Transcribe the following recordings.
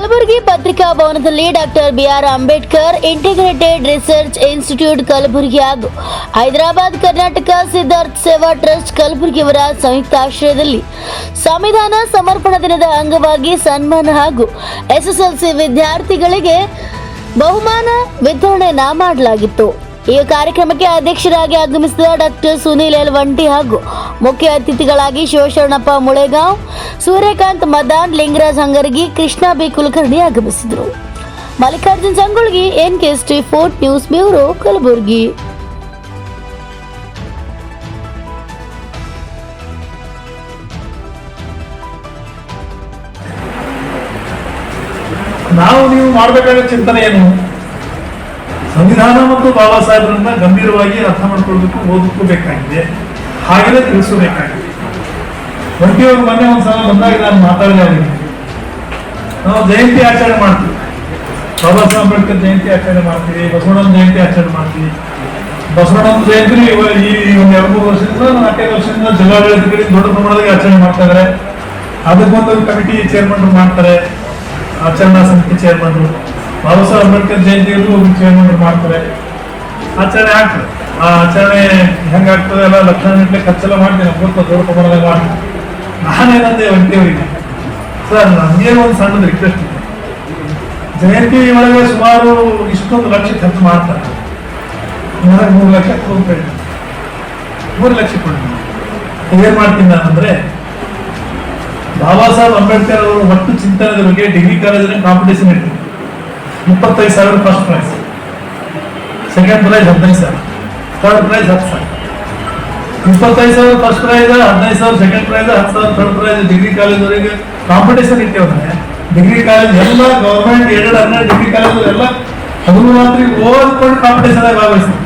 ಕಲಬುರಗಿ ಪತ್ರಿಕಾ ಭವನದಲ್ಲಿ doctor BR Ambedkar integrated research institute Kalaburagi ಹಾಗೂ ಹೈದರಾಬಾದ್, ಕರ್ನಾಟಕ ಸಿದ್ಧಾರ್ಥ ಸೇವಾ ಟ್ರಸ್ಟ್ ಕಲಬುರಗಿಯವರ ಸಂಯುಕ್ತ ಆಶ್ರಯದಲ್ಲಿ ಸಂವಿಧಾನ ಸಮರ್ಪಣಾ ದಿನದ ಅಂಗವಾಗಿ ಸನ್ಮಾನ ಹಾಗೂ ಎಸ್ಎಸ್ಎಲ್ಸಿ ವಿದ್ಯಾರ್ಥಿಗಳಿಗೆ ಬಹುಮಾನ ವಿತರಣೆಯನ್ನ ಮಾಡಲಾಗಿತ್ತು. ಈ ಕಾರ್ಯಕ್ರಮಕ್ಕೆ ಅಧ್ಯಕ್ಷರಾಗಿ ಆಗಮಿಸಿದ ಡಾಕ್ಟರ್ ಸುನೀಲ್ ಎಲ್. ವಂಟಿ ಹಾಗೂ ಮುಖ್ಯ ಅತಿಥಿಗಳಾಗಿ ಶಿವಶರಣಪ್ಪ ಮುಳೆಗಾಂವ್, ಸೂರ್ಯಕಾಂತ್ ಮದಾನ್, ಲಿಂಗರಾಜ್ ಹಂಗರ್ಗಿ, ಕೃಷ್ಣ ಬಿ ಕುಲಕರ್ಣಿ ಆಗಮಿಸಿದರು. Mallikarjun Sangolgi N K S T fort news bureau, Kalaburagi. ನಾವು ನೀವು ಮಾಡಬೇಕಾದ ಚಿಂತನೆ ಏನು? ಸಂವಿಧಾನ ಮತ್ತು ಬಾಬಾ ಸಾಹೇಬರನ್ನ ಗಂಭೀರವಾಗಿ ಅರ್ಥ ಮಾಡ್ಕೊಳ್ಬೇಕು ಓದಕ್ಕೂ ಬೇಕಾಗಿದೆ. ಹಾಗೆಯೇ ತಿಳಿಸಬೇಕಾಗಿದೆ ಒಂಟಿಯವರು ಮೊನ್ನೆ ಒಂದ್ಸಲ ಬಂದಾಗ ನಾನು ಮಾತಾಡಿದೆ ಅವರಿಗೆ ನಾವು ಜಯಂತಿ ಆಚರಣೆ ಮಾಡ್ತೀವಿ. ಬಾಬಾ ಸಾಹೇಬ್ ಅಂಬೇಡ್ಕರ್ ಜಯಂತಿ ಆಚರಣೆ ಮಾಡ್ತೀವಿ, ಬಸವಣ್ಣನ ಜಯಂತಿ ಆಚರಣೆ ಮಾಡ್ತೀವಿ. ಬಸವಣ್ಣನ ಜಯಂತಿ ಈ ಒಂದು ಎರಡು ಮೂರು ವರ್ಷದಿಂದ, ನಾಲ್ಕೈದು ವರ್ಷದಿಂದ ಜಿಲ್ಲಾಡಳಿತಗಳಿಗೆ ದೊಡ್ಡ ಪ್ರಮಾಣದಲ್ಲಿ ಆಚರಣೆ ಮಾಡ್ತಾ ಇದ್ದಾರೆ ಅದಕ್ಕೊಂದು ಕಮಿಟಿ ಚೇರ್ಮನ್ ಮಾಡ್ತಾರೆ, ಆಚರಣಾ ಸಮಿತಿ ಚೇರ್ಮನ್ ಬಾಬಾ ಸಾಹೇಬ್ ಅಂಬೇಡ್ಕರ್ ಜಯಂತಿಯಲ್ಲೂ ಚೇರ್ಮನ್ ಮಾಡ್ತಾರೆ. ಆಚರಣೆ ಆಗ್ತದೆ. ಆ ಆಚರಣೆ ಹೆಂಗಾಗ್ತದೆ ಎಲ್ಲ ಲಕ್ಷಾಂಗಟ್ಟಲೆ ಖರ್ಚೆಲ್ಲ ಮಾಡ್ತೀನಿ ಗೊತ್ತ ದೊಡ್ಡ ಪ್ರಮಾಣದಾಗ ಮಾಡ್ತೀನಿ. ನಾನೇನಂದೆ ಒಂಟಿಯವರಿಗೆ ಸರ್ ನನಗೆ ಒಂದು ಸಣ್ಣದು ರಿಕ್ವೆಸ್ಟ್ ಇದೆ. ಜಯಂತಿ ಒಳಗೆ ಸುಮಾರು ಇಷ್ಟೊಂದು ಲಕ್ಷ ಖರ್ಚು ಮಾಡ್ತಾರೆ. ನನಗೆ ಮೂರು ಲಕ್ಷ ರೂಪಾಯಿ ಮೂರು ಲಕ್ಷ ಕೊಡ್ತೀನಿ ಏನು ಮಾಡ್ತೀನಿ ಅಂದರೆ, ಬಾಬಾ ಸಾಹೇಬ್ ಅಂಬೇಡ್ಕರ್ ಅವರು ಒಟ್ಟು ಚಿಂತನೆದ ಬಗ್ಗೆ ಡಿಗ್ರಿ ಕಾಲೇಜಿನ ಕಾಂಪಿಟೇಷನ್ ಇತ್ತು. ಇಪ್ಪತ್ತೈದು ಸಾವಿರ ಫಸ್ಟ್ ಪ್ರೈಸ್ ಸೆಕೆಂಡ್ ಪ್ರೈಸ್ ಹದಿನೈದು ಸಾವಿರ. ಥರ್ಡ್ ಪ್ರೈಸ್ ಹತ್ತು ಸಾವಿರ. ಇಪ್ಪತ್ತೈದು ಸಾವಿರ ಫಸ್ಟ್ ಪ್ರೈಸ್ ಹದಿನೈದು ಸಾವಿರ ಸೆಕೆಂಡ್ ಪ್ರೈಸ್ ಹತ್ತು ಸಾವಿರ ಥರ್ಡ್ ಪ್ರೈಸ್ ಡಿಗ್ರಿ ಕಾಲೇಜ್ವರೆಗೆ ಕಾಂಪಿಟೇಷನ್ ಇಟ್ಟೇವಂದ್ರೆ ಡಿಗ್ರಿ ಕಾಲೇಜ್ ಎಲ್ಲ ಗೌರ್ಮೆಂಟ್ ಎರಡು ಹನ್ನೆರಡು ಡಿಗ್ರಿ ಕಾಲೇಜ್ ಎಲ್ಲ ಹದಿಮೂರು ಮಾತ್ರ ಓದ್ಕೊಂಡು ಕಾಂಪಿಟೇಷನ್ ಭಾಗವಹಿಸ್ತಾರೆ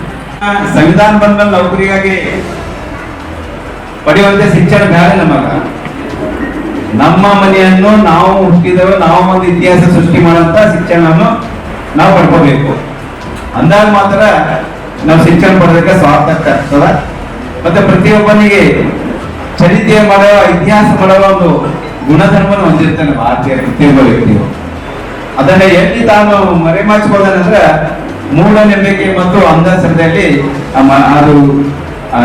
ಸಂವಿಧಾನ ಬಂದ ನೌಕರಿಗಾಗಿ ಪಡೆಯುವಂತೆ ಶಿಕ್ಷಣ ಬೇಡ ನಮಗ ನಮ್ಮ ಮನೆಯನ್ನು ನಾವು ಹುಟ್ಟಿದವ, ನಾವು ಒಂದು ಇತಿಹಾಸ ಸೃಷ್ಟಿ ಮಾಡುವಂತ ಶಿಕ್ಷಣವನ್ನು ನಾವು ಪಡ್ಕೋಬೇಕು. ಅಂದಾಗ ಮಾತ್ರ ನಾವು ಶಿಕ್ಷಣ ಪಡೆದಕ್ಕೆ ಸ್ವಾರ್ಥಕ್ಕೆ ಆಗ್ತದ ಮತ್ತೆ ಪ್ರತಿಯೊಬ್ಬನಿಗೆ ಚರಿತ್ರೆ ಮಾಡುವ ಇತಿಹಾಸ ಮಾಡುವ ಒಂದು ಗುಣಧರ್ಮವನ್ನು ಹೊಂದಿರ್ತಾನೆ ಭಾರತೀಯ ಪ್ರತಿಯೊಬ್ಬ ವ್ಯಕ್ತಿಯು. ಅದನ್ನ ಎಲ್ಲಿ ತಾನು ಮರೆಮಾಚಿಕೊಳ್ಳೋದಂದ್ರೆ ಮೂಢನಂಬಿಕೆ ಮತ್ತು ಅಂಧಶ್ರದ್ಧೆಯಲ್ಲಿ ಅದು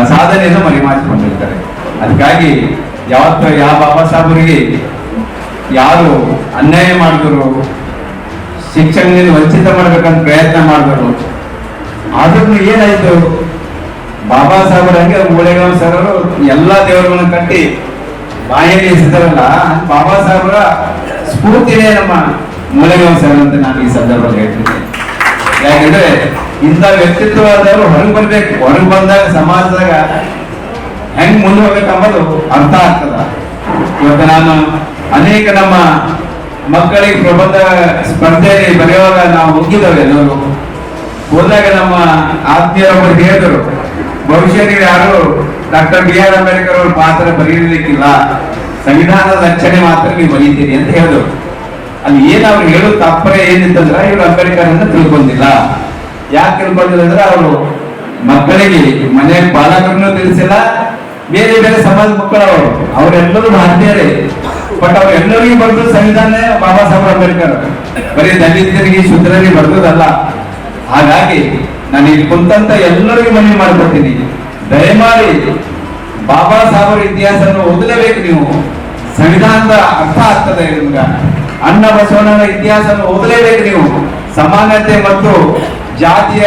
ಸಾಧನೆಯನ್ನು ಮರೆಮಾಚಿಕೊಂಡಿರ್ತಾರೆ ಅದಕ್ಕಾಗಿ ಯಾವತ್ತು ಯಾವ ಬಾಬಾ ಸಾಹೇಬರಿಗೆ ಯಾರು ಅನ್ಯಾಯ ಮಾಡಿದ್ರು ಶಿಕ್ಷಣದಿಂದ ವಂಚಿತ ಮಾಡ್ಬೇಕಂತ ಪ್ರಯತ್ನ ಮಾಡಬೇಕು ಆದ್ರೂ ಏನಾಯ್ತು? ಬಾಬಾ ಸಾಹೇಬರ ಹಂಗೆ ಮೂಳೆಗಾಂವ್ ಸರ್ ಅವರು ಎಲ್ಲಾ ದೇವರುಗಳನ್ನ ಕಟ್ಟಿ ಬಾಯಲ್ಲಿ ಬಾಬಾ ಸಾಹೇಬರ ಸ್ಫೂರ್ತಿನೇ ನಮ್ಮ ಮೂಳೆಗಾಂವ್ ಸರ್ ಅಂತ ನಾನು ಈ ಸಂದರ್ಭದಲ್ಲಿ ಹೇಳ್ತೀನಿ. ಯಾಕಂದ್ರೆ ಇಂಥ ವ್ಯಕ್ತಿತ್ವವಾದವರು ಹೊರಗೆ ಬರ್ಬೇಕು. ಹೊರಗೆ ಬಂದಾಗ ಸಮಾಜದಾಗ ಹೆಂಗ್ ಮುಂದೆ ಹೋಗ್ಬೇಕಂಬುದು ಅರ್ಥ ಆಗ್ತದ. ಇವತ್ತು ನಾನು ಅನೇಕ ನಮ್ಮ ಮಕ್ಕಳಿಗೆ ಪ್ರಬಂಧ ಸ್ಪರ್ಧೆಯಲ್ಲಿ ಬರೆಯುವಾಗ ನಾವು ಹೋಗಿದ್ದೇವೆ ಎಲ್ಲರೂ. ಹೋದಾಗ ನಮ್ಮ ಆತ್ಮೀಯರೊಬ್ಬರು ಹೇಳಿದರು ನೀವು ಯಾರು ಡಾಕ್ಟರ್ ಬಿ ಆರ್ ಅಂಬೇಡ್ಕರ್ ಅವ್ರ ಪಾತ್ರ ಬರೀಲಿಕ್ಕಿಲ್ಲ ಸಂವಿಧಾನದ ರಕ್ಷಣೆ ಮಾತ್ರ ನೀವು ಬರೀತೀರಿ ಅಂತ ಹೇಳಿದ್ರು. ಅಲ್ಲಿ ಏನ್ ಅವ್ರು ಹೇಳೋ ತಾತ್ಪರ್ಯ ಏನಿತ್ತಂದ್ರ ಇವ್ರು ಅಂಬೇಡ್ಕರ್ ಅಂತ ತಿಳ್ಕೊಂಡಿಲ್ಲ. ಯಾಕೆ ತಿಳ್ಕೊಂಡಿಲ್ಲ ಅಂದ್ರೆ ಅವರು ಮಕ್ಕಳಿಗೆ ಮನೆ ಪಾಲಕರನ್ನು ತಿಳಿಸಿಲ್ಲ, ಬೇರೆ ಬೇರೆ ಸಮಾಜ ಮಕ್ಕಳು ಅವರು. ಅವರೆಲ್ಲರೂ ಭಾರತೀಯರೇ ಬಟ್ ಅವರೆಲ್ಲರಿಗೂ ಬರೆದು ಸಂವಿಧಾನ ಬಾಬಾ ಸಾಹೇಬ್ ಅಂಬೇಡ್ಕರ್ ಬರೀ ದಲಿತರಿಗೆ ಶೂದ್ರರಿಗೆ ಬರೆದಲ್ಲ ಹಾಗಾಗಿ ನಾನು ಇಲ್ಲಿ ಕುಂತಂತ ಎಲ್ಲರಿಗೂ ಮನವಿ ಮಾಡ್ಕೊಡ್ತೀನಿ. ದಯಮಾಡಿ ಬಾಬಾ ಸಾಹೇಬರ ಇತಿಹಾಸನ ಓದಲೇಬೇಕು ನೀವು. ಸಂವಿಧಾನದ ಅರ್ಥ ಆಗ್ತದೆ ನಿಮ್ಗ. ಅಣ್ಣ ಬಸವಣ್ಣನ ಇತಿಹಾಸವನ್ನು ಓದಲೇಬೇಕು ನೀವು. ಸಮಾನತೆ ಮತ್ತು ಜಾತಿಯ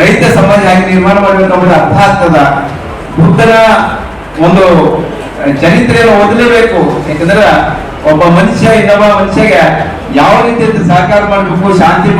ರೈತ ಸಮಾಜ ಆಗಿ ನಿರ್ಮಾಣ ಮಾಡಬೇಕು ಅನ್ನೋದು ಅರ್ಥ ಆಗ್ತದ? ಬುದ್ಧನ ಒಂದು ಚರಿತ್ರೆಯನ್ನು ಓದಲೇಬೇಕು. ಯಾಕಂದ್ರೆ ಒಬ್ಬ ಮನುಷ್ಯ ಇನ್ನೊಬ್ಬ ಮನುಷ್ಯಗೆ ಯಾವ ರೀತಿಯಲ್ಲಿ ಸಹಕಾರ ಮಾಡಬೇಕು ಶಾಂತಿ